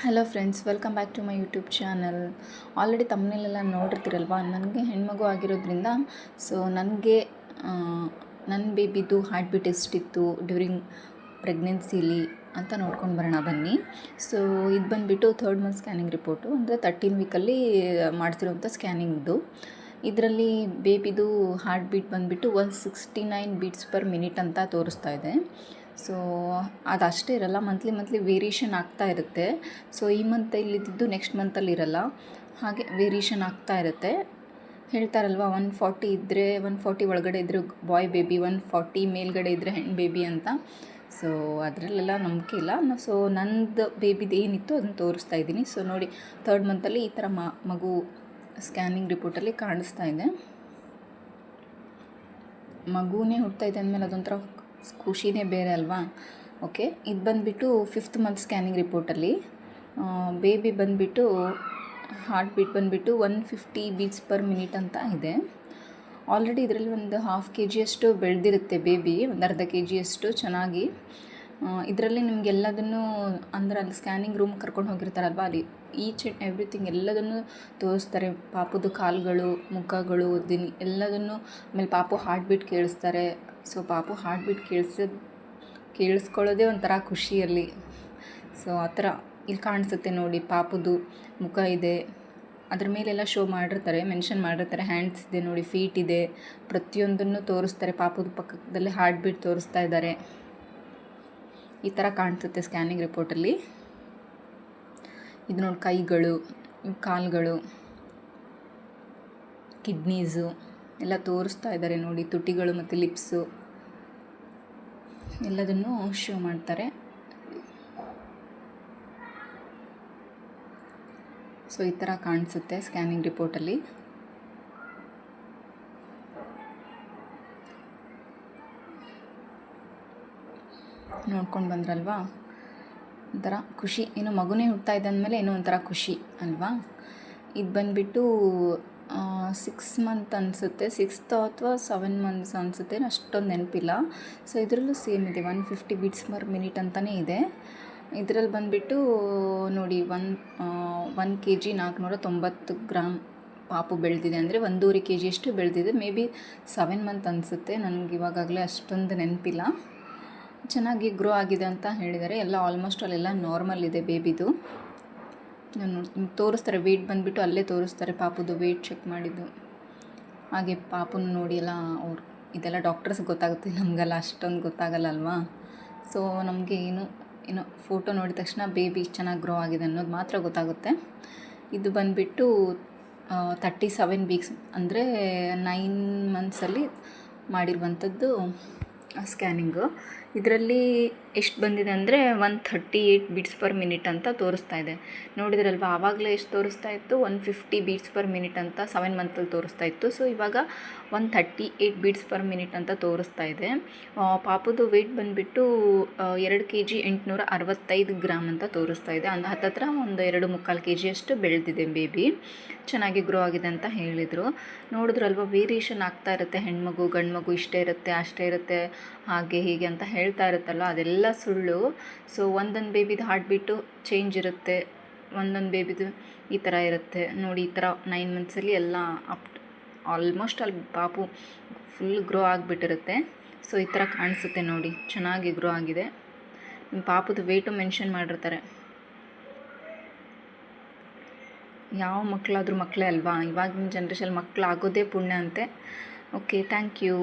Hello friends welcome back to my YouTube channel already ತಮ್ಮನೇಲೆಲ್ಲ ನೋಡಿರ್ತೀರಲ್ವ? ನನಗೆ ಹೆಣ್ಮಗು ಆಗಿರೋದ್ರಿಂದ ಸೊ ನನಗೆ ನನ್ನ ಬೇಬಿದು ಹಾರ್ಟ್ ಬೀಟ್ ಎಷ್ಟಿತ್ತು ಡ್ಯೂರಿಂಗ್ ಪ್ರೆಗ್ನೆನ್ಸಿಲಿ ಅಂತ ನೋಡ್ಕೊಂಡು ಬರೋಣ ಬನ್ನಿ. ಸೊ ಇದು ಬಂದುಬಿಟ್ಟು ಥರ್ಡ್ ಮಂತ್ ಸ್ಕ್ಯಾನಿಂಗ್ ರಿಪೋರ್ಟು ಅಂದರೆ ತರ್ಟೀನ್ ವೀಕಲ್ಲಿ ಮಾಡ್ತಿರೋಂಥ ಸ್ಕ್ಯಾನಿಂಗ್ದು. ಇದರಲ್ಲಿ ಬೇಬಿದು ಹಾರ್ಟ್ ಬೀಟ್ ಬಂದುಬಿಟ್ಟು one sixty nine beats per minute ಅಂತ ತೋರಿಸ್ತಾ ಇದೆ. ಸೊ ಅದಷ್ಟೇ ಇರಲ್ಲ. ಮಂತ್ಲಿ ಮಂತ್ಲಿ ವೇರಿಯೇಷನ್ ಆಗ್ತಾ ಇರುತ್ತೆ. ಸೊ ಈ ಮಂತ್ ಇದ್ದಿದ್ದು ನೆಕ್ಸ್ಟ್ ಮಂತಲ್ಲಿ ಇರಲ್ಲ. ಹಾಗೆ ವೇರಿಯೇಷನ್ ಆಗ್ತಾ ಇರುತ್ತೆ. ಹೇಳ್ತಾರಲ್ವ ಒನ್ ಫಾರ್ಟಿ ಇದ್ದರೆ ಒನ್ ಫಾರ್ಟಿ ಒಳಗಡೆ ಇದ್ದರೆ ಬಾಯ್ ಬೇಬಿ ಒನ್ ಫಾರ್ಟಿ ಮೇಲ್ಗಡೆ ಇದ್ದರೆ ಹೆಣ್ಣು ಬೇಬಿ ಅಂತ. ಸೊ ಅದರಲ್ಲೆಲ್ಲ ನಂಬಿಕೆ ಇಲ್ಲ. ಸೊ ನಂದು ಬೇಬಿದು ಏನಿತ್ತು ಅದನ್ನು ತೋರಿಸ್ತಾ ಇದ್ದೀನಿ. ಸೊ ನೋಡಿ ಥರ್ಡ್ ಮಂತಲ್ಲಿ ಈ ಥರ ಮಗು ಸ್ಕ್ಯಾನಿಂಗ್ ರಿಪೋರ್ಟಲ್ಲಿ ಕಾಣಿಸ್ತಾ ಇದೆ. ಮಗುನೇ ಹುಡ್ತಾ ಇದೆ ಅಂದಮೇಲೆ ಅದೊಂಥರ ಖುಷಿನೇ ಬೇರೆ ಅಲ್ವಾ? ಓಕೆ ಇದು ಬಂದುಬಿಟ್ಟು ಫಿಫ್ತ್ ಮಂತ್ ಸ್ಕ್ಯಾನಿಂಗ್ ರಿಪೋರ್ಟಲ್ಲಿ ಬೇಬಿ ಬಂದುಬಿಟ್ಟು ಹಾರ್ಟ್ ಬೀಟ್ ಬಂದುಬಿಟ್ಟು one fifty beats per minute ಅಂತ ಇದೆ. ಆಲ್ರೆಡಿ ಇದರಲ್ಲಿ ಒಂದು ಹಾಫ್ ಕೆ ಜಿಯಷ್ಟು ಬೆಳೆದಿರುತ್ತೆ ಬೇಬಿ ಒಂದು ಅರ್ಧ ಕೆ ಜಿಯಷ್ಟು ಚೆನ್ನಾಗಿ. ಇದರಲ್ಲಿ ನಿಮಗೆಲ್ಲದನ್ನು ಅಂದ್ರೆ ಅಲ್ಲಿ ಸ್ಕ್ಯಾನಿಂಗ್ ರೂಮ್ ಕರ್ಕೊಂಡು ಹೋಗಿರ್ತಾರಲ್ವ? ಅಲ್ಲಿ ಈಚ್ ಆ್ಯಂಡ್ ಎವ್ರಿಥಿಂಗ್ ಎಲ್ಲದನ್ನು ತೋರಿಸ್ತಾರೆ. ಪಾಪದ ಕಾಲುಗಳು, ಮುಖಗಳು, ದಿನ ಎಲ್ಲದನ್ನು, ಆಮೇಲೆ ಪಾಪು ಹಾರ್ಟ್ ಬೀಟ್ ಕೇಳಿಸ್ತಾರೆ. ಸೊ ಪಾಪು ಹಾರ್ಟ್ ಬೀಟ್ ಕೇಳಿಸೋದು, ಕೇಳಿಸ್ಕೊಳ್ಳೋದೇ ಒಂಥರ ಖುಷಿಯಲ್ಲಿ ಸೊ ಆ ಥರ ಇಲ್ಲಿ ಕಾಣಿಸುತ್ತೆ ನೋಡಿ, ಪಾಪುದು ಮುಖ ಇದೆ. ಅದ್ರ ಮೇಲೆಲ್ಲ ಶೋ ಮಾಡಿರ್ತಾರೆ ಮೆನ್ಷನ್ ಮಾಡಿರ್ತಾರೆ ಹ್ಯಾಂಡ್ಸ್ ಇದೆ ನೋಡಿ ಫೀಟ್ ಇದೆ. ಪ್ರತಿಯೊಂದನ್ನು ತೋರಿಸ್ತಾರೆ, ಪಾಪದ ಪಕ್ಕದಲ್ಲಿ ಹಾರ್ಟ್ ಬೀಟ್ ತೋರಿಸ್ತಾ ಇದ್ದಾರೆ. ಈ ಥರ ಕಾಣಿಸುತ್ತೆ ಸ್ಕ್ಯಾನಿಂಗ್ ರಿಪೋರ್ಟಲ್ಲಿ ಇದು ನೋಡಿ ಕೈಗಳು, ಕಾಲುಗಳು ಕಿಡ್ನೀಸು ಎಲ್ಲ ತೋರಿಸ್ತಾ ಇದ್ದಾರೆ ನೋಡಿ, ತುಟಿಗಳು ಮತ್ತು ಲಿಪ್ಸು ಎಲ್ಲದನ್ನು ಶೋ ಮಾಡ್ತಾರೆ. ಸೊ ಈ ಥರ ಕಾಣಿಸುತ್ತೆ ಸ್ಕ್ಯಾನಿಂಗ್ ರಿಪೋರ್ಟಲ್ಲಿ ನೋಡ್ಕೊಂಡು ಬಂದ್ರಲ್ವಾ? ಒಂಥರ ಖುಷಿ. ಏನೋ ಮಗುನೇ ಹುಡ್ತಾ ಇದ್ದಂದಮೇಲೆ ಏನೋ ಒಂಥರ ಖುಷಿ, ಅಲ್ವಾ? ಇದು ಬಂದುಬಿಟ್ಟು ಸಿಕ್ಸ್ ಮಂತ್ ಅನಿಸುತ್ತೆ. ಸಿಕ್ಸ್ತ್ ಅಥವಾ ಸೆವೆನ್ ಮಂತ್ಸ್ ಅನಿಸುತ್ತೆ. ಅಷ್ಟೊಂದು ನೆನಪಿಲ್ಲ. ಸೊ ಇದರಲ್ಲೂ ಸೇಮ್ ಇದೆ. One fifty beats per minute ಅಂತಲೇ ಇದೆ. ಇದರಲ್ಲಿ ಬಂದುಬಿಟ್ಟು ನೋಡಿ ಒನ್ ಒನ್ ಕೆ ಜಿ ನಾಲ್ಕುನೂರ ತೊಂಬತ್ತು ಗ್ರಾಮ್ ಪಾಪು ಬೆಳೆದಿದೆ ಅಂದರೆ ಒಂದೂವರೆ ಕೆ ಜಿಯಷ್ಟು ಬೆಳೆದಿದೆ. ಮೇ ಬಿ ಸೆವೆನ್ ಮಂತ್ ಅನಿಸುತ್ತೆ. ನನಗೆ ಇವಾಗಲೇ ಅಷ್ಟೊಂದು ನೆನಪಿಲ್ಲ. ಚೆನ್ನಾಗಿ ಗ್ರೋ ಆಗಿದೆ ಅಂತ ಹೇಳಿದ್ದಾರೆ. ಎಲ್ಲ ಆಲ್ಮೋಸ್ಟ್ ಅಲ್ಲೆಲ್ಲ ನಾರ್ಮಲ್ ಇದೆ ಬೇಬಿದು ನಾನು ನಿಮ್ಗೆ ತೋರಿಸ್ತಾರೆ ವೆಯ್ಟ್ ಬಂದುಬಿಟ್ಟು ಅಲ್ಲೇ ತೋರಿಸ್ತಾರೆ, ಪಾಪುದು ವೆಯ್ಟ್ ಚೆಕ್ ಮಾಡಿದ್ದು. ಹಾಗೆ ಪಾಪುನ ನೋಡಿ ಎಲ್ಲ ಅವ್ರು, ಇದೆಲ್ಲ ಡಾಕ್ಟರ್ಸ್ ಗೊತ್ತಾಗುತ್ತೆ ನಮಗೆಲ್ಲ, ಅಷ್ಟೊಂದು ಗೊತ್ತಾಗಲ್ಲ ಅಲ್ವಾ? ಸೊ ನಮಗೆ ಏನು, ಏನೋ ಫೋಟೋ ನೋಡಿದ ತಕ್ಷಣ ಬೇಬಿ ಚೆನ್ನಾಗಿ ಗ್ರೋ ಆಗಿದೆ ಅನ್ನೋದು ಮಾತ್ರ ಗೊತ್ತಾಗುತ್ತೆ. ಇದು ಬಂದುಬಿಟ್ಟು ತರ್ಟಿ ಸೆವೆನ್ ವೀಕ್ಸ್ ಅಂದರೆ ನೈನ್ ಮಂತ್ಸಲ್ಲಿ ಮಾಡಿರುವಂಥದ್ದು ಸ್ಕ್ಯಾನಿಂಗು ಇದರಲ್ಲಿ ಎಷ್ಟು ಬಂದಿದೆ ಅಂದರೆ one thirty eight beats per minute ಅಂತ ತೋರಿಸ್ತಾ ಇದೆ. ನೋಡಿದ್ರಲ್ವ, ಆವಾಗಲೇ ಎಷ್ಟು ತೋರಿಸ್ತಾ ಇತ್ತು? One fifty beats per minute ಅಂತ ಸೆವೆನ್ ಮಂತಲ್ಲಿ ತೋರಿಸ್ತಾ ಇತ್ತು. ಸೊ ಇವಾಗ one thirty eight beats per minute ಅಂತ ತೋರಿಸ್ತಾ ಇದೆ. ಪಾಪುದು ವೆಯ್ಟ್ ಬಂದುಬಿಟ್ಟು ಎರಡು ಕೆ ಜಿ ಎಂಟುನೂರ ಅರವತ್ತೈದು ಗ್ರಾಮ್ ಅಂತ ತೋರಿಸ್ತಾ ಇದೆ. ಅಂದ ಹತ್ತತ್ರ ಒಂದು ಎರಡು ಮುಕ್ಕಾಲು ಕೆ ಜಿಯಷ್ಟು ಬೆಳೆದಿದೆ ಬೇಬಿ ಚೆನ್ನಾಗಿ ಗ್ರೋ ಆಗಿದೆ ಅಂತ ಹೇಳಿದರು. ನೋಡಿದ್ರಲ್ವ ವೇರಿಯೇಷನ್ ಆಗ್ತಾ ಇರುತ್ತೆ. ಹೆಣ್ಮಗು ಗಂಡು ಮಗು ಇಷ್ಟೇ ಇರುತ್ತೆ, ಅಷ್ಟೇ ಇರುತ್ತೆ, ಹಾಗೆ ಹೀಗೆ ಅಂತ ಹೇಳ್ತಾ ಇರುತ್ತಲ್ಲ ಅದೆಲ್ಲ ಸುಳ್ಳು. ಸೊ ಒಂದೊಂದು ಬೇಬಿದು ಹಾರ್ಟ್ ಬೀಟು ಚೇಂಜ್ ಇರುತ್ತೆ. ಒಂದೊಂದು ಬೇಬಿದು ಈ ಥರ ಇರುತ್ತೆ. ನೋಡಿ, ಈ ಥರ ನೈನ್ ಮಂತ್ಸಲ್ಲಿ ಎಲ್ಲ ಅಪ್ ಆಲ್ಮೋಸ್ಟ್ ಅಲ್ಲಿ ಪಾಪು ಫುಲ್ ಗ್ರೋ ಆಗಿಬಿಟ್ಟಿರುತ್ತೆ. ಸೊ ಈ ಥರ ಕಾಣಿಸುತ್ತೆ ನೋಡಿ. ಚೆನ್ನಾಗಿ ಗ್ರೋ ಆಗಿದೆ. ನಿಮ್ಮ ಪಾಪದ ವೇಟು ಮೆನ್ಷನ್ ಮಾಡಿರ್ತಾರೆ. ಯಾವ ಮಕ್ಕಳಾದರೂ ಮಕ್ಕಳೇ ಅಲ್ವಾ? ಇವಾಗಿನ ಜನ್ರೇಷನ್ ಮಕ್ಕಳಾಗೋದೇ ಪುಣ್ಯ ಅಂತೆ. Okay thank you